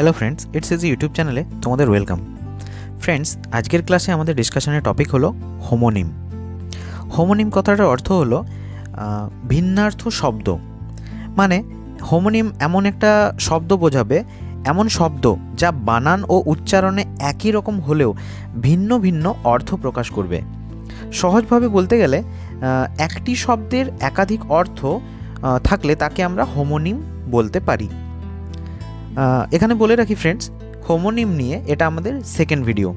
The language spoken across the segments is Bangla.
Hello friends it's is YouTube চ্যানেলে তোমাদের ওয়েলকাম ফ্রেন্ডস আজকের ক্লাসে আমাদের ডিসকাশনের টপিক হলো হোমোনিম হোমোনিম কথাটার অর্থ হলো ভিন্নার্থ শব্দ। মানে হোমোনিম এমন একটা শব্দ বোঝাবে, এমন শব্দ যা বানান ও উচ্চারণে একই রকম হলেও ভিন্ন ভিন্ন অর্থ প্রকাশ করবে। সহজভাবে বলতে গেলে একটি শব্দের একাধিক অর্থ থাকলে তাকে আমরা হোমোনিম বলতে পারি। এখানে বলে রাখি ফ্রেন্ডস হোমোনিম নিয়ে এটা আমাদের সেকেন্ড ভিডিও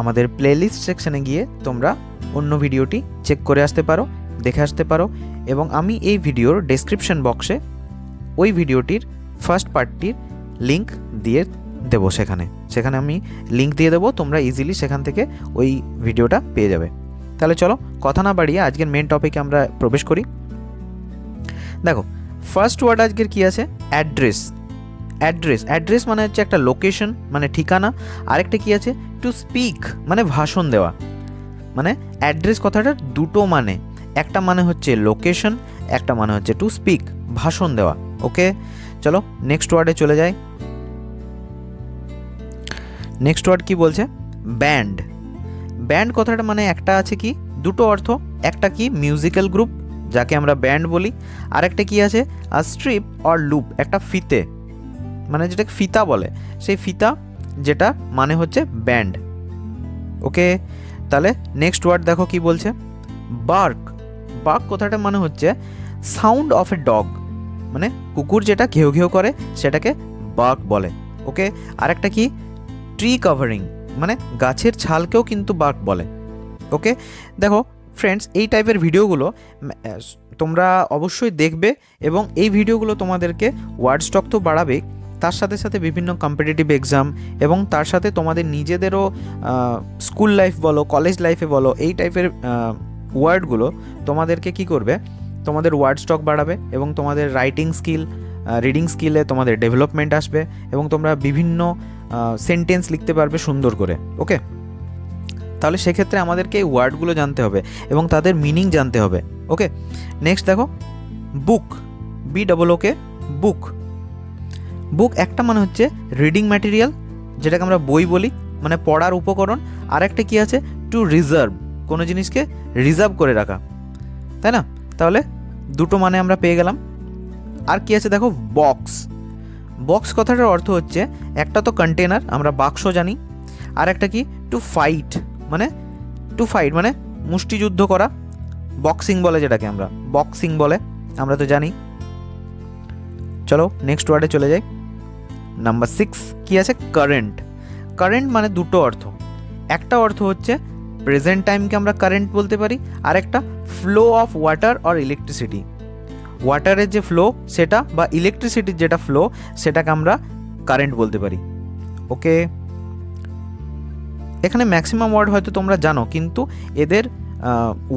আমাদের প্লেলিস্ট সেকশনে গিয়ে তোমরা অন্য ভিডিওটি চেক করে আসতে পারো, দেখে আসতে পারো এবং আমি এই ভিডিওর ডেসক্রিপশন বক্সে ওই ভিডিওটির ফার্স্ট পার্টটির লিঙ্ক দিয়ে দেবো সেখানে। সেখানে আমি লিঙ্ক দিয়ে দেবো, তোমরা ইজিলি সেখান থেকে ওই ভিডিওটা পেয়ে যাবে। তাহলে চলো, কথা না বাড়িয়ে আজকের মেন টপিকে আমরা প্রবেশ করি। দেখো ফার্স্ট ওয়ার্ড আজকের কি আছে? অ্যাড্রেস অ্যাড্রেস অ্যাড্রেস মানে হচ্ছে একটা লোকেশন মানে ঠিকানা, আরেকটা কি আছে? টু স্পিক মানে ভাষণ দেওয়া। মানে অ্যাড্রেস কথাটার দুটো মানে। একটা মানে হচ্ছে লোকেশন একটা মানে হচ্ছে টু স্পিক ভাষণ দেওয়া। ওকে চলো নেক্সট ওয়ার্ডে চলে যাই। নেক্সট ওয়ার্ড কি বলছে? ব্যান্ড ব্যান্ড কথাটা মানে একটা আছে কি? দুটো অর্থ। একটা কি? মিউজিক্যাল গ্রুপ যাকে আমরা ব্যান্ড বলি। আরেকটা কি আছে? আর স্ট্রিপ অর লুপ একটা ফিতে। মানে যেটাকে ফিতা বলে, সেই ফিতা যেটা মানে হচ্ছে ব্যান্ড ওকে? তাহলে নেক্সট ওয়ার্ড দেখো কি বলছে? বার্ক বার্ক কথাটা মানে হচ্ছে সাউন্ড অফ এ ডগ মানে কুকুর যেটা ঘেউ ঘেউ করে, সেটাকে বার্ক বলে। ওকে? আরেকটা কি? ট্রি কভারিং মানে গাছের ছালকেও কিন্তু বার্ক বলে। ওকে? দেখো ফ্রেন্ডস এই টাইপের ভিডিওগুলো তোমরা অবশ্যই দেখবে এবং এই ভিডিওগুলো তোমাদেরকে ওয়ার্ড স্টক তো বাড়াবেই। তার সাথে সাথে বিভিন্ন কম্পিটিটিভ এক্সাম এবং তার সাথে তোমাদের নিজেদেরও স্কুল লাইফ বলো কলেজ লাইফে বলো, এই টাইপের ওয়ার্ডগুলো তোমাদেরকে কি করবে? তোমাদের ওয়ার্ড স্টক বাড়াবে এবং তোমাদের রাইটিং স্কিল রিডিং স্কিলে তোমাদের ডেভেলপমেন্ট আসবে এবং তোমরা বিভিন্ন সেন্টেন্স লিখতে পারবে সুন্দর করে ওকে তাহলে সেক্ষেত্রে আমাদেরকে এই ওয়ার্ডগুলো জানতে হবে এবং তাদের মিনিং জানতে হবে ওকে নেক্সট দেখো বুক বি ডবল ওকে বুক বুক একটা মানে হচ্ছে রিডিং ম্যাটেরিয়াল, যেটাকে আমরা বই বলি মানে পড়ার উপকরণ। আর একটা কি আছে? টু রিজার্ভ, কোনো জিনিসকে রিজার্ভ করে রাখা। তাই না? তাহলে দুটো মানে আমরা পেয়ে গেলাম। আর কি আছে দেখো? বক্স। বক্স কথাটার অর্থ হচ্ছে, একটা তো কন্টেনার আমরা বাক্স জানি। আর একটা কি? টু ফাইট মানে টু ফাইট মানে মুষ্টিযুদ্ধ করা। বক্সিং বলে যেটাকে আমরা। বক্সিং বলে, আমরা তো জানি। চলো নেক্সট ওয়ার্ডে চলে যাই। নাম্বার সিক্স কি আছে? কারেন্ট কারেন্ট মানে দুটো অর্থ। একটা অর্থ হচ্ছে প্রেজেন্ট টাইমকে আমরা কারেন্ট বলতে পারি, আর একটা flow of water or electricity ওয়াটারের যে ফ্লো সেটা বা ইলেকট্রিসিটির যেটা ফ্লো সেটাকে আমরা কারেন্ট বলতে পারি। ওকে এখানে ম্যাক্সিমাম ওয়ার্ড হয়তো তোমরা জানো, কিন্তু এদের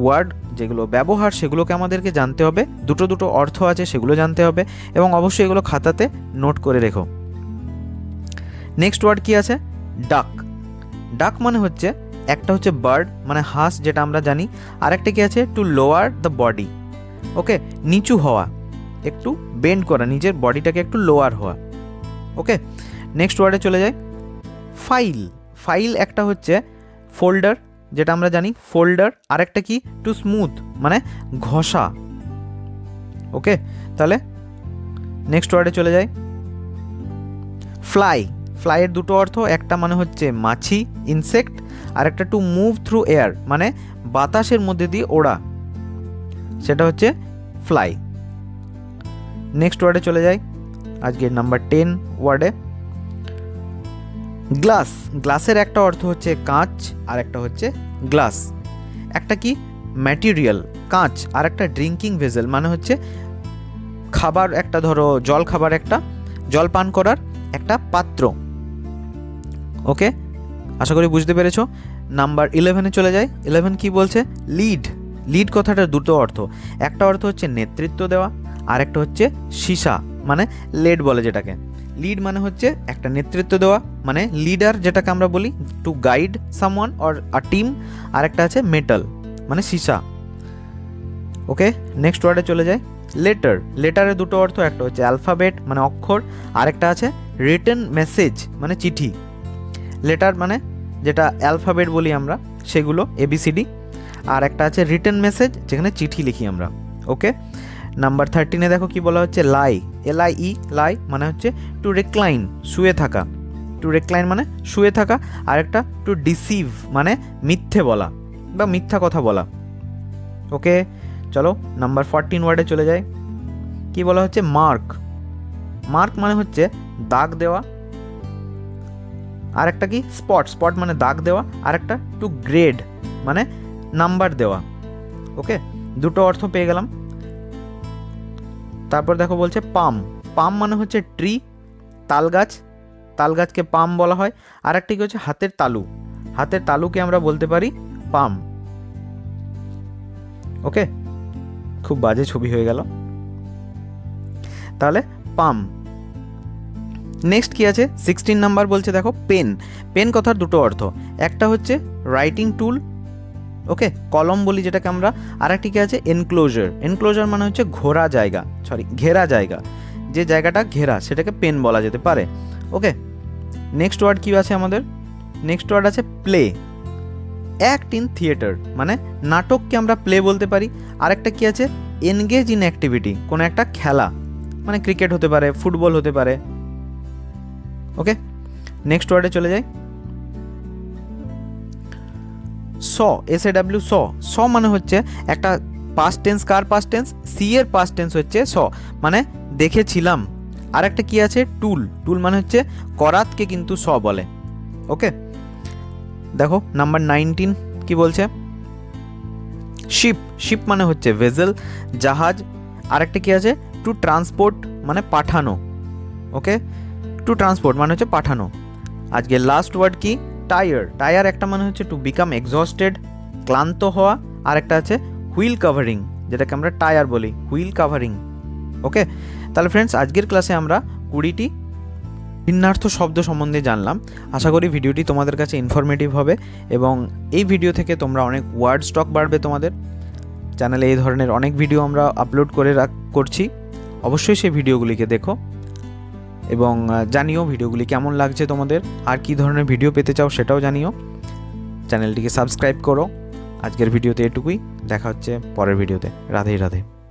ওয়ার্ড যেগুলো, ব্যবহার, সেগুলোকে আমাদেরকে জানতে হবে। দুটো দুটো অর্থ আছে, সেগুলো জানতে হবে। এবং অবশ্যই এগুলো খাতাতে নোট করে রেখো। নেক্সট ওয়ার্ড কি আছে? ডাক ডাক মানে হচ্ছে, একটা হচ্ছে বার্ড মানে হাঁস যেটা আমরা জানি আর একটা কি আছে? To lower the body okay নিচু হওয়া, একটু বেন্ড করা, নিজের বডিটাকে একটু লোয়ার হওয়া। ওকে নেক্সট ওয়ার্ডে চলে যাই। ফাইল ফাইল একটা হচ্ছে ফোল্ডার যেটা আমরা জানি ফোল্ডার আরেকটা কি? টু স্মুথ মানে ঘষা। ওকে তাহলে নেক্সট ওয়ার্ডে চলে যাই। ফ্লাই ফ্লাইয়ের দুটো অর্থ, একটা মানে হচ্ছে মাছি ইনসেক্ট আর একটা টু মুভ থ্রু এয়ার মানে বাতাসের মধ্যে দিয়ে ওড়া। সেটা হচ্ছে ফ্লাই নেক্সট ওয়ার্ডে চলে যাই। আজকের নাম্বার টেন ওয়ার্ডে গ্লাস গ্লাসের একটা অর্থ হচ্ছে কাঁচ, আর একটা হচ্ছে গ্লাস একটা কি? ম্যাটেরিয়াল কাঁচ, আর একটা ড্রিঙ্কিং ভেজেল মানে হচ্ছে খাবার একটা, ধরো জল খাবার একটা, জল পান করার একটা পাত্র। ওকে? আশা করি বুঝতে পেরেছ। নাম্বার ইলেভেনে চলে যাই। ইলেভেন কি বলছে? লিড লিড কথাটার দুটো অর্থ। একটা অর্থ হচ্ছে নেতৃত্ব দেওয়া আর একটা হচ্ছে সীসা মানে লেড বলে যেটাকে। লিড মানে হচ্ছে একটা নেতৃত্ব দেওয়া মানে লিডার যেটাকে আমরা বলি to guide someone or a team আর একটা আছে মেটাল মানে সীসা। ওকে? নেক্সট ওয়ার্ডে চলে যায় লেটার লেটারের দুটো অর্থ, একটা হচ্ছে অ্যালফাবেট মানে অক্ষর, আরেকটা আছে রিটেন মেসেজ মানে চিঠি। লেটার মানে যেটা অ্যালফাবেট বলি আমরা, সেগুলো এবিসিডি আর একটা আছে রিটার্ন মেসেজ যেখানে চিঠি লিখি আমরা ওকে নাম্বার থার্টিনে দেখো কি বলা হচ্ছে লাই এল আই ই লাই মানে হচ্ছে টু রেক্লাইন শুয়ে থাকা। টু রেক্লাইন মানে শুয়ে থাকা, আর একটা টু ডিসিভ মানে মিথ্যে বলা বা মিথ্যা কথা বলা ওকে চলো নাম্বার ফরটিন ওয়ার্ডে চলে যাই। কি বলা হচ্ছে মার্ক মার্ক মানে হচ্ছে দাগ দেওয়া আর একটা কি? স্পট স্পট মানে দাগ দেওয়া আর একটা টু গ্রেড মানে নাম্বার দেওয়া। ওকে দুটো অর্থ পেয়ে গেলাম। তারপর দেখো বলছে পাম পাম মানে হচ্ছে ট্রি তাল গাছ। তাল গাছকে পাম বলা হয়। আর একটি কি হচ্ছে? হাতের তালু। হাতের তালুকে আমরা বলতে পারি পাম ওকে খুব বাজে ছবি হয়ে গেল। তাহলে পাম নেক্সট কি আছে? সিক্সটিন নাম্বার বলছে, দেখো পেন পেন কথার দুটো অর্থ। একটা হচ্ছে রাইটিং টুল ওকে কলম বলি যেটাকে আমরা। আর একটি কি আছে? এনক্লোজার এনক্লোজার মানে হচ্ছে ঘোরা জায়গা সরি ঘেরা জায়গা। যে জায়গাটা ঘেরা, সেটাকে পেন বলা যেতে পারে ওকে নেক্সট ওয়ার্ড কী আছে আমাদের? নেক্সট ওয়ার্ড আছে প্লে অ্যাক্ট ইন থিয়েটার মানে নাটককে আমরা প্লে বলতে পারি। আরেকটা কী আছে? এনগেজ ইন অ্যাক্টিভিটি কোনো একটা খেলা। মানে ক্রিকেট হতে পারে ফুটবল হতে পারে। ওকে নেক্সট ওয়ার্ডে চলে যাই. স এস এ ডাব্লিউ স স মানে হচ্ছে একটা পাস্ট টেন্স কার পাস্ট টেন্স সি এর পাস্ট টেন্স হচ্ছে স মানে দেখেছিলাম। আর একটা কি আছে? টুল টুল মানে হচ্ছে করাতকে কিন্তু স বলে। ওকে দেখো নাম্বার নাইনটিন কি বলছে? শিপ শিপ মানে হচ্ছে ভেজেল জাহাজ। আরেকটা কি আছে? টু ট্রান্সপোর্ট মানে পাঠানো। ওকে টু ট্রান্সপোর্ট মানে হচ্ছে পাঠানো। আজকে লাস্ট ওয়ার্ড কি? টায়ার টায়ার একটা মানে হচ্ছে টু বিকাম এক্সস্টেড ক্লান্ত হওয়া, আর একটা আছে হুইল কাভারিং যেটাকে আমরা টায়ার বলি হুইল কাভারিং ওকে? তাহলে ফ্রেন্ডস আজকের ক্লাসে আমরা কুড়িটি ভিন্নার্থ শব্দ সম্বন্ধে জানলাম। আশা করি ভিডিওটি তোমাদের কাছে ইনফরমেটিভ হবে এবং এই ভিডিও থেকে তোমরা অনেক ওয়ার্ড স্টক বাড়বে তোমাদের। চ্যানেলে এই ধরনের অনেক ভিডিও আমরা আপলোড করে রাখ, করছি। অবশ্যই সেই ভিডিওগুলিকে দেখো। এবং জানিও ভিডিওগুলি কেমন লাগছে তোমাদের, আর কি ধরনের ভিডিও পেতে চাও সেটাও জানিও। চ্যানেলটিকে সাবস্ক্রাইব করো। আজকের ভিডিওতে এটুকুই, দেখা হচ্ছে পরের ভিডিওতে। রাধেই রাধে।